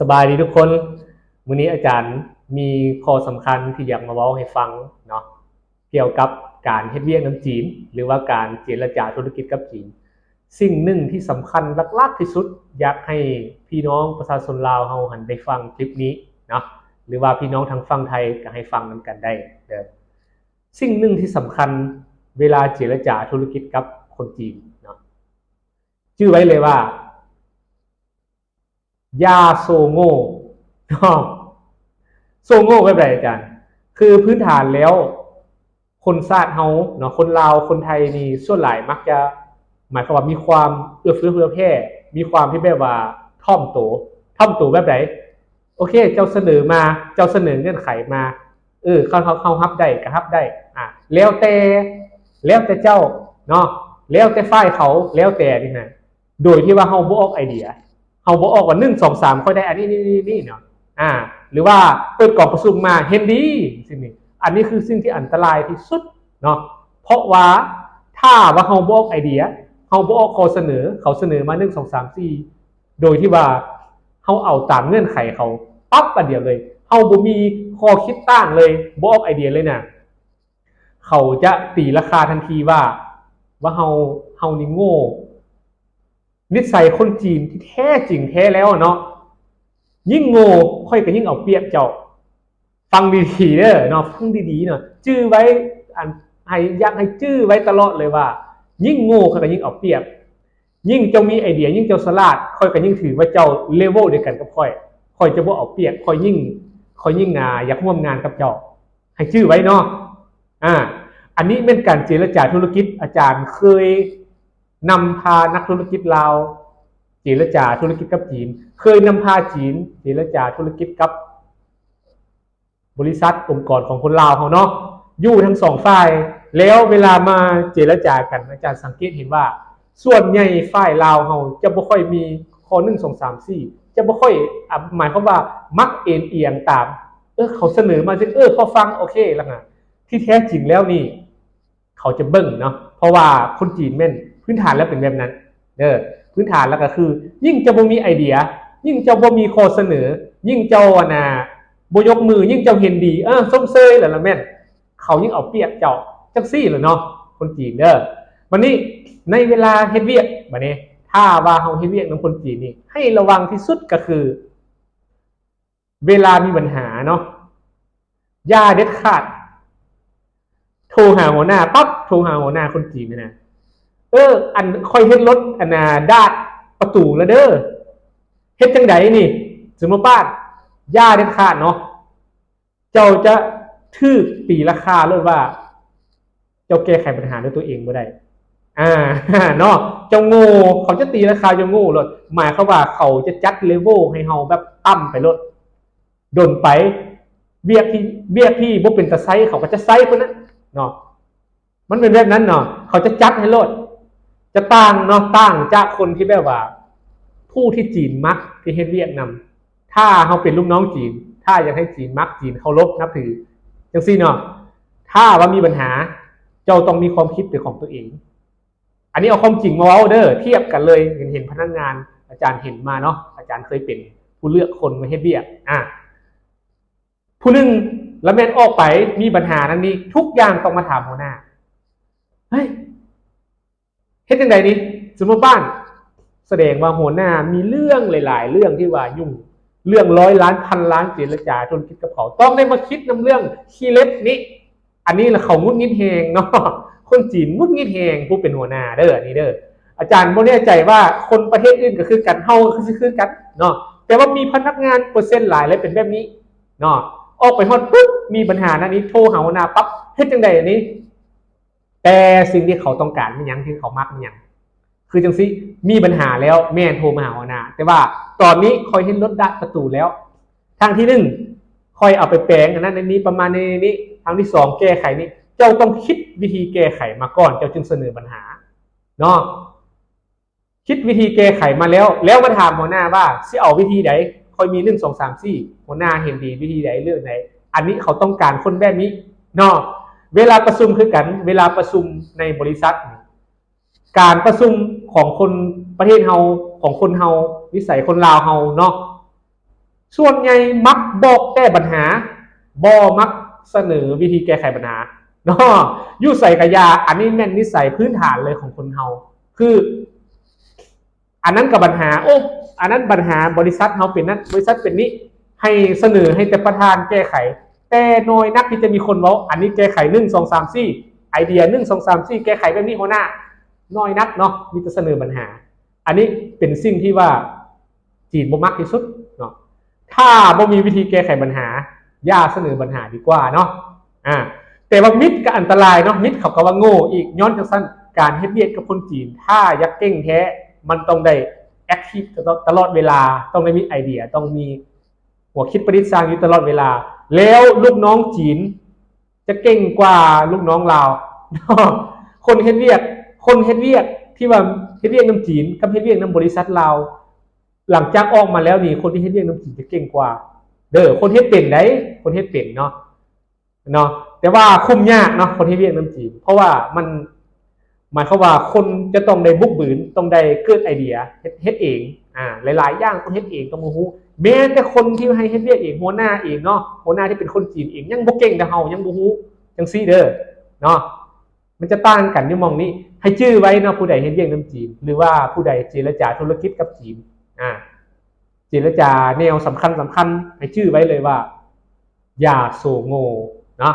สบายดีทุกคนวันนี้อาจารย์มีข้อสำคัญที่อยากมาเว้าให้ฟังเนาะเกี่ยวกับการเฮ็ดเวียกน้ำจีน หรือว่าการเจรจาธุรกิจกับจีน สิ่งหนึ่งที่สำคัญหลักๆที่สุด อยากให้พี่น้องประชาชนลาวเฮาหันไปฟังคลิปนี้เนาะหรือว่าพี่น้องทางฝั่งไทยก็ให้ฟังนํกันได้เด้อสิ่งหนึ่งที่สำคัญเวลาเจรจาธุรกิจกับคนจีนเนาะชื่อไว้เลยว่า ยาโซโง่โซโง่แบบไหนอาจารย์ คือพื้นฐานแล้ว คนชาติเฮาเนาะคนลาวคนไทยนี่ส่วนหลายมักจะ หมายความว่ามีความเอื้อเฟื้อเผื่อแผ่มีความที่แบบว่าท่อมโตท่อมโตแบบไหนโอเค เจ้าเสนอมาเจ้าเสนอเงื่อนไขมาเออเขาเขาเขาฮับได้ก็ฮับได้ อะแล้วแต่แล้วแต่เจ้าเนาะแล้วแต่ฝ่ายเขาแล้วแต่นี่นะโดยที่ว่าเฮาบอกไอเดีย เฮาบ่ออกว่า1 2 3ค่อยได้อันนี้นี่นี่นี่เนาะอ่า หรือว่าเปิดกล่องประชุมมาเห็นดีสิ่งนี้อันนี้คือสิ่งที่อันตรายที่สุดเนาะเพราะว่าถ้าว่าเฮาบอกไอเดียเฮาบอกข้อเสนอเขาเสนอมา1 2 3 4โดยที่ว่าเฮาเอาตามเงื่อนไขเขาปั๊บประเดียวเลยเฮาบ่มีข้อคิดต้านเลยบอกไอเดียเลยนะเขาจะตีราคาทันทีว่า ว่าเฮาเฮานี่โง่ นิสัยคนจีนที่แท้จริงแท้แล้วเนาะยิ่งโง่ค่อยก็ยิ่งเอาเปรียบเจ้า ฟังดีๆเด้อเนาะฟังดีๆเนาะจื้อไว้อันให้ยากให้จื้อไว้ตลอดเลยว่า ยิ่งโง่ค่อยก็ยิ่งเอาเปรียบ ยิ่งเจ้ามีไอเดีย ยิ่งเจ้าสลาดค่อยก็ยิ่งถือว่าเจ้าเลเวลเดียวกันกับค่อยค่อยจะบ่เอาเปรียบค่อยยิ่งค่อยยิ่งนาอยากร่วมงานกับเจ้า ให้ชื่อไว้เนาะอ่าอันนี้เป็นการเจรจาธุรกิจอาจารย์เคย นำพานักธุรกิจลาวเจรจาธุรกิจกับจีน เคยนำพาจีนเจรจาธุรกิจกับบริษัทองค์กรของคนลาวเขาเนาะอยู่ทั้งสองฝ่าย แล้วเวลามาเจรจากันอาจารย์สังเกตเห็นว่า ส่วนใหญ่ฝ่ายลาวเขาจะบ่ค่อยมีข้อหนึ่งสองสามสี่จะบ่ค่อยอหมายความว่ามักเอ็นเอียงตาม เออเขาเสนอมาจึงเออพอฟังโอเคแล้วไงที่แท้จริงแล้วนี่ เขาจะเบิ่งเนาะเพราะว่าคนจีนแม่น พื้นฐานแล้วเป็นแบบนั้นเด้อพื้นฐานแล้วก็คือ ยิ่งเจะบ่มีไอเดีย ยิ่งเจ้าบ่มีข้อเสนอ ยิ่งเจ้าอะนะบ่ยกมือ ยิ่งเจ้าเห็นดีเออส้มเซยแหละละแม่นเขายิ่งเอาเปรียบเจ้าจังซี่แหละเนาะคนจีนเด้อวันนี้ในเวลาเฮ็ดเวียกบัดนี้ ถ้าว่าเฮาเฮ็ดเวียกนํคนจีนนี่ให้ระวังที่สุดก็คือ เวลามีปัญหาเนาะอย่าเด็ดขาดโทรหาหัวหน้าปั๊บโทรหาหัวหน้าคนจีนนะนะ เออ อันค่อยเฮ็ดรถอันน่ะดาดประตูแล้วเด้อเฮ็ดจังไดนี่สมมติป้านย่าเด็ดขาดเนาะเจ้าจะทื่อตีราคาเลยว่า เจ้าแก้ไขปัญหาด้วยตัวเองบ่ได้อ่าเนาะเจ้าโง่เขาจะตีราคาเจ้าโง่เลยหมายความว่าเขาจะจัดเลเวลให้เฮาแบบต่ำไปลดดนไปเบียกที่เบียกที่บ่เป็นตะไซเขาก็จะไซคนนั้นเนาะมันเป็นแบบนั้นเนาะเขาจะจัดให้โลด จะต่างเนาะต่างจากคนที่แบบว่า ผู้ที่จีนมักที่เฮ็ดเวียกนำถ้าเขาเป็นลูกน้องจีน ถ้ายากให้จีนมักจีนเคารพนับถือจังซี่เนาะถ้าว่ามีปัญหาเจ้าต้องมีความคิดเป็นของตัวเอง อันนี้เอาความจริงมาเว้าเด้อเทียบกันเลยเห็นเห็นพนักงาน อาจารย์เห็นมาเนาะอาจารย์เคยเป็นผู้เลือกคนมาเฮ็ดเวียกอะผู้หนึ่งแล้วแม่นออกไปมีปัญหานั้นนี้ทุกอย่างต้องมาถามหัวหน้าเฮ้ย เฮ็ดยังไงนี่สมมติบ้าน แสดงว่าหัวหน้ามีเรื่องหลาย ๆ เรื่องที่ว่ายุ่งเรื่องร้อยล้านพันล้านเจรจาจนคิดกับเขาต้องได้มาคิดนำเรื่องขี้เล็บนี้ อันนี้ละเขางุดงิดแหงเนาะคนจีนงุดงิดแหงผู้เป็นหัวหน้าเด้ออันนี้เด้ออาจารย์บ่แน่ใจว่าคนประเทศอื่นก็คือกันเฮาก็คือคือกันเนาะแต่ว่ามีพนักงานเปอร์เซ็นต์หลายเลยเป็นแบบนี้เนาะออกไปฮอดปุ๊บมีปัญหานั้นนี้โทรหาหัวหน้าปั๊บเฮ็ดจังไดอันนี้ แต่สิ่งที่เขาต้องการมันยังที่เขามักมันยังคือจังซี่มีปัญหาแล้วแม่นโทรมาหาหัวหน้าแต่ว่าตอนนี้คอยเห็นรถดักประตูแล้ว ทางที่หนึ่งคอยเอาไปแปลงอันนั้นอันนี้ประมาณนี้นี้ทางที่สองแก้ไขนี้เจ้าต้องคิดวิธีแก้ไขมาก่อน เจ้าจึงเสนอปัญหาเนาะคิดวิธีแก้ไขมาแล้ว แล้วมาถามหัวหน้าว่าสิเอาวิธีใดคอยมีหนึ่งสองสามสี่หัวหน้าเห็นดีวิธีใดเรื่องไหน อันนี้เขาต้องการคนแบบนี้เนาะ เวลาประชุมคือกัน เวลาประชุมในบริษัท การประชุมของคนประเทศเฮาของคนเฮานิสัยคนลาวเฮาเนาะส่วนใหญ่มักบอกแก้ปัญหาบ่มักเสนอวิธีแก้ไขปัญหาเนาะยู่ใส่กระยา อันนี้แม่นนิสัยพื้นฐานเลยของคนเฮาคือ อันนั้นกับปัญหา โอ้อันนั้นปัญหาบริษัทเฮาเป็นนั้นบริษัทเป็นนี้ให้เสนอให้แต่ประธานแก้ไข แต่หน้อยนักที่จะมีคนว้าอันนี้แก้ไขหนึ่งสองสามสี่ไอเดียหนึ่งสองสามสี่แก้ไขแบบนี้หัวหน้าน้อยนักเนาะมีแต่เสนอปัญหา อันนี้เป็นสิ่งที่ว่าจีนบ่มักที่สุดเนาะถ้าบ่มีวิธีแก้ไขปัญหาอย่าเสนอปัญหาดีกว่าเนาะอ่าแต่ว่ามิตรก็อันตรายเนาะมิตรเขาก็ว่าโง่อีกย้อนจังสั้นการเฮ็ดเวียกกับคนจีน ถ้ายักเก่งแท้มันต้องได้แอคทีฟตลอดเวลาต้องได้มีไอเดีย ต้องมีหัวคิดประดิษฐ์สร้างอยู่ตลอดเวลา แล้วลูกน้องจีน จะเก่งกว่าลูกน้องลาว คนเฮ็ดเวียก คนเฮ็ดเวียกที่ว่าเฮ็ดเวียกน้ำจีนกับเฮ็ดเวียกน้ำบริษัทลาวหลังจากออกมาแล้วนี่คนที่เฮ็ดเวียกน้ำจีนจะเก่งกว่า เด้อคนเฮ็ดเป็นได้คนเฮ็ดเป็นเนาะเนาะแต่ว่าคุ้มยากเนาะคนเฮ็ดเวียกน้ำจีนเพราะว่ามันหมายความว่าคนจะต้องได้บุกบืนต้องได้เกิดไอเดียเฮ็ดเฮ็ดเองอ่าหลายๆอย่างต้องเฮ็ดเองต้องรู้ แม้แต่คนที่ให้เฮ็ดเวียกเองหัวหน้าเองเนาะหัวหน้าที่เป็นคนจีนเองยังบ่เก่งแต่เฮายังบ่ฮู้จังซี่เด้อเนาะมันจะต่างกันอยู่มองนี้ ให้ชื่อไว้เนาะผู้ใดเฮ็ดเวียกน้ำจีน หรือว่าผู้ใดเจรจาธุรกิจกับจีนอ่าเจรจาแนวสำคัญสำคัญให้ชื่อไว้เลยว่า อย่าโซโง่เนาะ